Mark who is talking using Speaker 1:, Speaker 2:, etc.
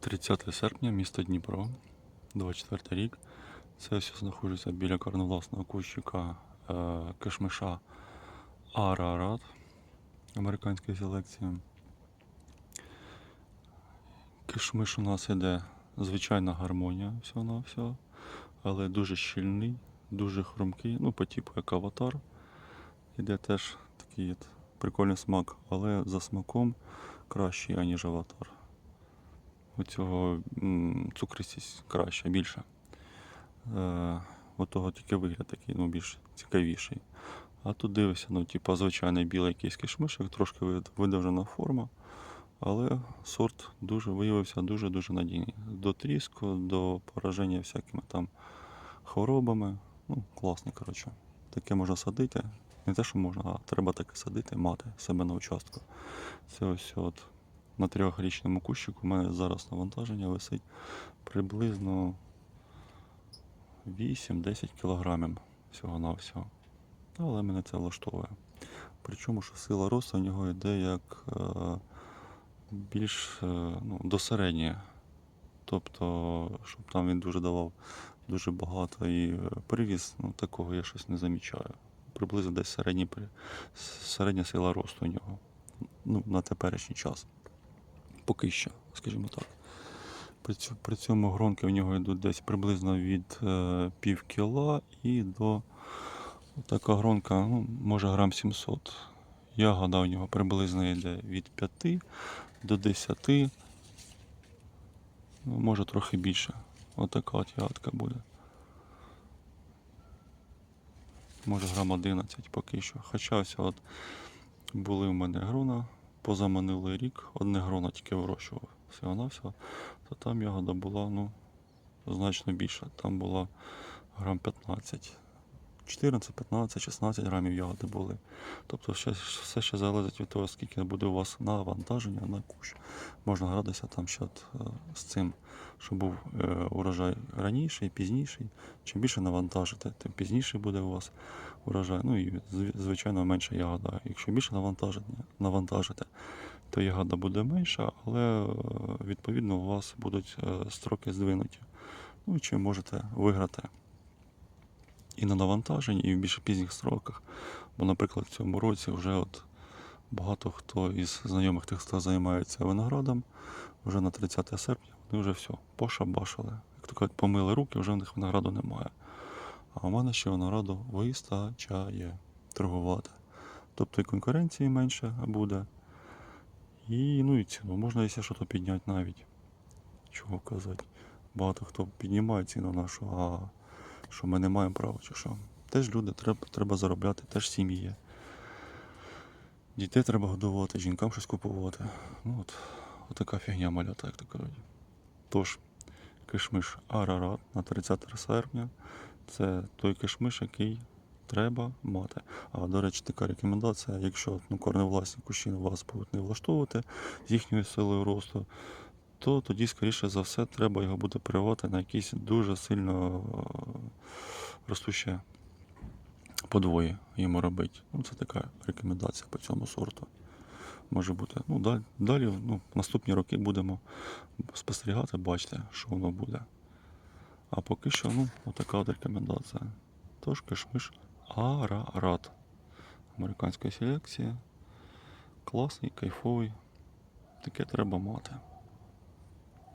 Speaker 1: 30 серпня, місто Дніпро, 24 рік. Це все знаходиться біля корневласного кущика е, кишмиша Арарат американської селекції. Кишмиш у нас іде звичайна гармонія всього на всього, але дуже щільний, дуже хрумкий, ну, по типу як аватар. Іде теж такий прикольний смак, але за смаком кращий, аніж аватар. У цього м, цукристість краща, більша. Е, у тільки вигляд такий, ну, більш цікавіший. А тут дивишся, ну, типу, звичайний білий якийсь кишмишик, трошки вид- видовжена форма, але сорт дуже виявився дуже-дуже надійний. До тріску, до пораження всякими там хворобами. Ну, класний, коротше. Таке можна садити. Не те, що можна, а треба таке садити, мати себе на участку. Це ось от на трьохрічному кущику у мене зараз навантаження висить приблизно 8-10 кілограмів всього-навсього. Але мене це влаштовує. Причому, що сила росту в нього йде як е, більш е, ну, до середньої. Тобто, щоб там він дуже давав дуже багато і е, привіз, ну такого я щось не замічаю. Приблизно десь середній, середня сила росту у нього. Ну, на теперішній час. Поки що, скажімо так. При, цьому гронки в нього йдуть десь приблизно від е, пів кіла і до така гронка, ну, може грам 700. Ягода у нього приблизно йде від 5 до 10, ну, може трохи більше. Отака от ягодка буде. Може грам 11 поки що. Хоча ось от були в мене грона позаминулий рік, одне гроно тільки вирощував всього-навсього, то там ягода була ну, значно більша. Там була грам 15. 14, 15, 16 грамів ягоди були. Тобто ще, все ще залежить від того, скільки буде у вас навантаження на кущ. Можна гратися там ще е, з цим, щоб був е, урожай раніший, пізніший. Чим більше навантажите, тим пізніше буде у вас урожай. Ну і звичайно менша ягода. Якщо більше навантажите, то ягода буде менша, але е, відповідно у вас будуть строки здвинуті. Ну і чим можете виграти і на навантаженні, і в більш пізніх строках. Бо, наприклад, в цьому році вже от багато хто із знайомих тих, хто займається виноградом, вже на 30 серпня вони вже все, пошабашили. Як то кажуть, помили руки, вже в них винограду немає. А у мене ще винограду вистачає торгувати. Тобто і конкуренції менше буде. І, ну, і ціну можна якщо щось підняти навіть. Чого казати. Багато хто піднімає ціну нашу, а що ми не маємо права, чи що. Теж люди, треба, треба заробляти, теж сім'ї є. Дітей треба годувати, жінкам щось купувати. Ну от, отака фігня малята, як то кажуть. Тож, кишмиш Арарат на 30 серпня. Це той кишмиш, який треба мати. А до речі, така рекомендація, якщо ну, корневласні кущі вас будуть не влаштовувати з їхньою силою росту, то тоді, скоріше за все, треба його буде прививати на якісь дуже сильно е, ростуще подвої йому робити. Ну, це така рекомендація по цьому сорту. Може бути. Ну, далі, далі ну, наступні роки будемо спостерігати, бачити, що воно буде. А поки що, ну, отака от рекомендація. Тож кишмиш Арарат. Американська селекція. Класний, кайфовий. Таке треба мати.